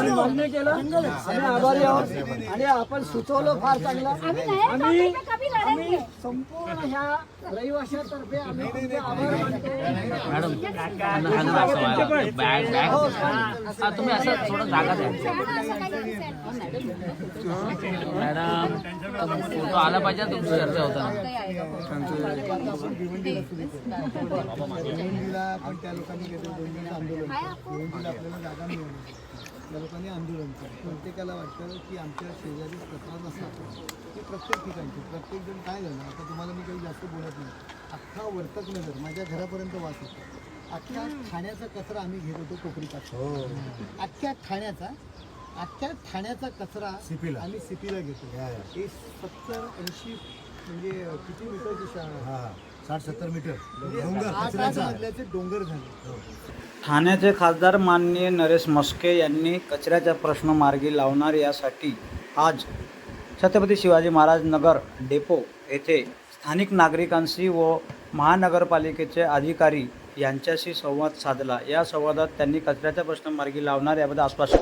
आम्ही मान्य केलं. आम्ही आभारी आहोत. आणि आपण सुचवलं फार चांगलं. आम्ही नाही आम्ही संपूर्ण ह्या रहिवाशातर्फे आम्ही तुमचे आभार मानतो मॅडम. Bag bag. हा, तुम्ही असं थोडं जागा द्या. दिसेल. मॅडम. फोटो आला पाहिजे तुमची चर्चा होता भिवंडीला पण त्या लोकांनी घेतलं दोन दिवस आंदोलन. आपल्याला जागा मिळाली त्या लोकांनी आंदोलन केलं. प्रत्येकाला वाटतं की आमच्या शेजारी कचरा नसला की प्रत्येक ठिकाणची प्रत्येक जण काय झालं? आता तुम्हाला मी काही जास्त बोलत नाही. अख्खा वर्तक नगर माझ्या घरापर्यंत वास येतो. अख्ख्या ठाण्याचा कचरा आम्ही घेत होतो कोकणीपासून. अख्ख्या ठाण्याचा अख्ख्या ठाण्याचा कचरा आम्ही सिपीला घेतो. हे. सत्तर ऐंशी म्हणजे किती मीटरची शाळा साठ सत्तर मीटर. म्हणजे डोंगर झाले. ठाण्याचे खासदार माननीय नरेश मस्के यांनी कचऱ्याचा प्रश्न मार्गी लावणार यासाठी आज छत्रपती शिवाजी महाराज नगर डेपो येथे स्थानिक नागरिकांशी व महानगरपालिकेचे अधिकारी यांच्याशी संवाद साधला. या संवादात त्यांनी कचऱ्याचा प्रश्न मार्गी लावणार याबद्दल आश्वासन